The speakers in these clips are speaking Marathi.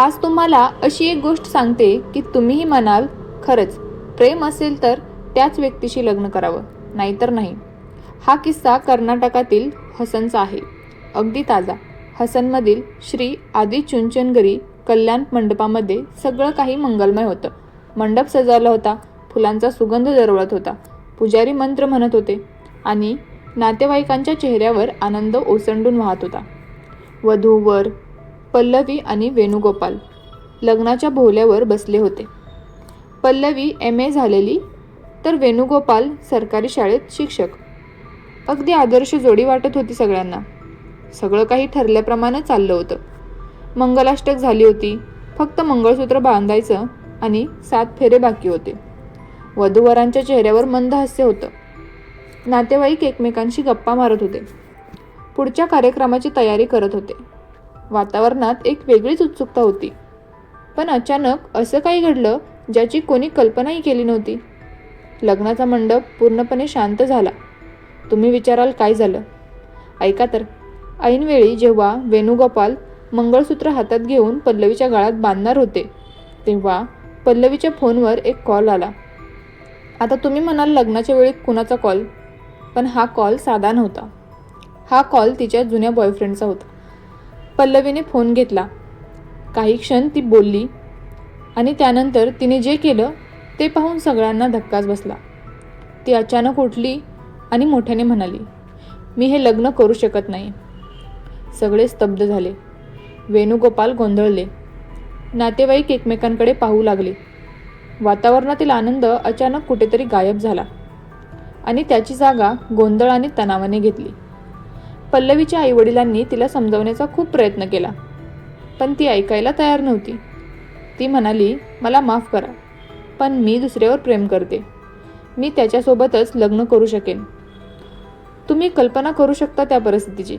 आज तुम्हाला अशी एक गोष्ट सांगते की तुम्हीही म्हणाल खरंच प्रेम असेल तर त्याच व्यक्तीशी लग्न करावं नाहीतर नाही. हा किस्सा कर्नाटकातील हसनचा आहे. अगदी ताजा. हसनमधील श्री आदी चुंचनगरी कल्याण मंडपामध्ये सगळं काही मंगलमय होतं. मंडप सजवला होता फुलांचा सुगंध दरवळत होता पुजारी मंत्र म्हणत होते आणि नातेवाईकांच्या चेहऱ्यावर आनंद ओसंडून वाहत होता. वधू वर पल्लवी आणि वेणुगोपाल लग्नाच्या भोवल्यावर बसले होते. पल्लवी एम ए झालेली तर वेणुगोपाल सरकारी शाळेत शिक्षक. अगदी आदर्श जोडी वाटत होती सगळ्यांना. सगळं काही ठरल्याप्रमाणे चाललं होतं. मंगलाष्टक झाली होती फक्त मंगळसूत्र बांधायचं आणि सात फेरे बाकी होते. वधूवरांच्या चेहऱ्यावर मंद हास्य होतं. नातेवाईक एकमेकांशी गप्पा मारत होते. पुढच्या कार्यक्रमाची तयारी करत होते. वातावरणात एक वेगळीच उत्सुकता होती. पण अचानक असं काही घडलं ज्याची कोणी कल्पनाही केली नव्हती. लग्नाचा मंडप पूर्णपणे शांत झाला. तुम्ही विचाराल काय झालं? ऐका तर. ऐनवेळी जेव्हा वेणुगोपाल मंगळसूत्र हातात घेऊन पल्लवीच्या गाळात बांधणार होते तेव्हा पल्लवीच्या फोनवर एक कॉल आला. आता तुम्ही म्हणाल लग्नाच्या वेळी कुणाचा कॉल? पण हा कॉल साधा नव्हता. हा कॉल तिच्या जुन्या बॉयफ्रेंडचा होता. पल्लवीने फोन घेतला. काही क्षण ती बोलली आणि त्यानंतर तिने जे केलं ते पाहून सगळ्यांना धक्काच बसला. ती अचानक उठली आणि मोठ्याने म्हणाली मी हे लग्न करू शकत नाही. सगळे स्तब्ध झाले. वेणुगोपाल गोंधळले. नातेवाईक एकमेकांकडे पाहू लागले. वातावरणातील आनंद अचानक कुठेतरी गायब झाला आणि त्याची जागा गोंधळ आणि तणावाने घेतली. पल्लवीच्या आईवडिलांनी तिला समजवण्याचा खूप प्रयत्न केला. पण ती ऐकायला तयार नव्हती. ती म्हणाली मला माफ करा पण मी दुसऱ्यावर प्रेम करते. मी त्याच्यासोबतच लग्न करू शकेन. तुम्ही कल्पना करू शकता त्या परिस्थितीची.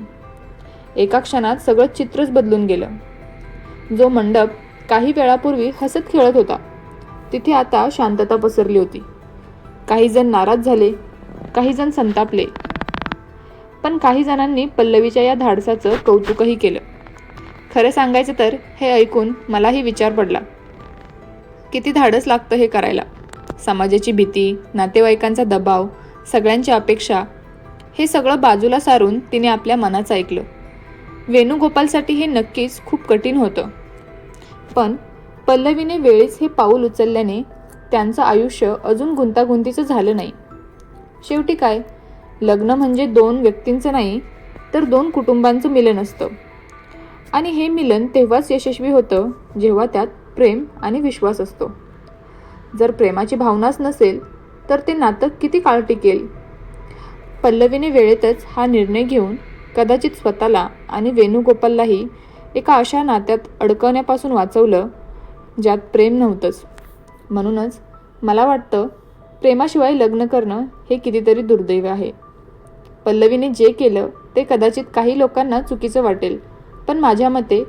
एका क्षणात सगळं चित्रच बदलून गेलं. जो मंडप काही वेळापूर्वी हसत खेळत होता तिथे आता शांतता पसरली होती. काही जण नाराज झाले काही जण संतापले. पण काही जणांनी पल्लवीच्या या धाडसाचं कौतुकही केलं. खरं सांगायचं तर हे ऐकून मलाही विचार पडला. किती धाडस लागतं हे करायला. समाजाची भीती नातेवाईकांचा दबाव सगळ्यांच्या अपेक्षा हे सगळं बाजूला सारून तिने आपल्या मनाचं ऐकलं. वेणुगोपालसाठी हे नक्कीच खूप कठीण होतं. पण पल्लवीने वेळीच हे पाऊल उचलल्याने त्यांचं आयुष्य अजून गुंतागुंतीचं झालं नाही. शेवटी काय? लग्न म्हणजे दोन व्यक्तींचं नाही तर दोन कुटुंबांचं मिलन असतं. आणि हे मिलन तेव्हाच यशस्वी होतं जेव्हा त्यात प्रेम आणि विश्वास असतो. जर प्रेमाची भावनाच नसेल तर ते नातं किती काळ टिकेल? पल्लवीने वेळेतच हा निर्णय घेऊन कदाचित स्वतःला आणि वेणुगोपाललाही एका अशा नात्यात अडकवण्यापासून वाचवलं ज्यात प्रेम नव्हतंच. म्हणूनच मला वाटतं प्रेमाशिवाय लग्न करणं हे कितीतरी दुर्दैव आहे. पल्लवीने जे केलं ते कदाचित काही लोकांना चुकीचं वाटेल. पण माझ्या मते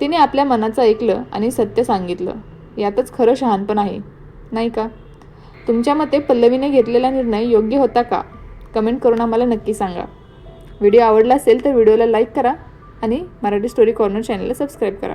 तिने आपल्या मनाचं ऐकलं आणि सत्य सांगितलं. यातच खरं शहाणपण आहे. नाही का? तुमच्या मते पल्लवीने घेतलेला निर्णय योग्य होता का? कमेंट करून आम्हाला नक्की सांगा. व्हिडिओ आवडला असेल तर व्हिडिओला लाईक करा आणि मराठी स्टोरी कॉर्नर चॅनलला सबस्क्राईब करा.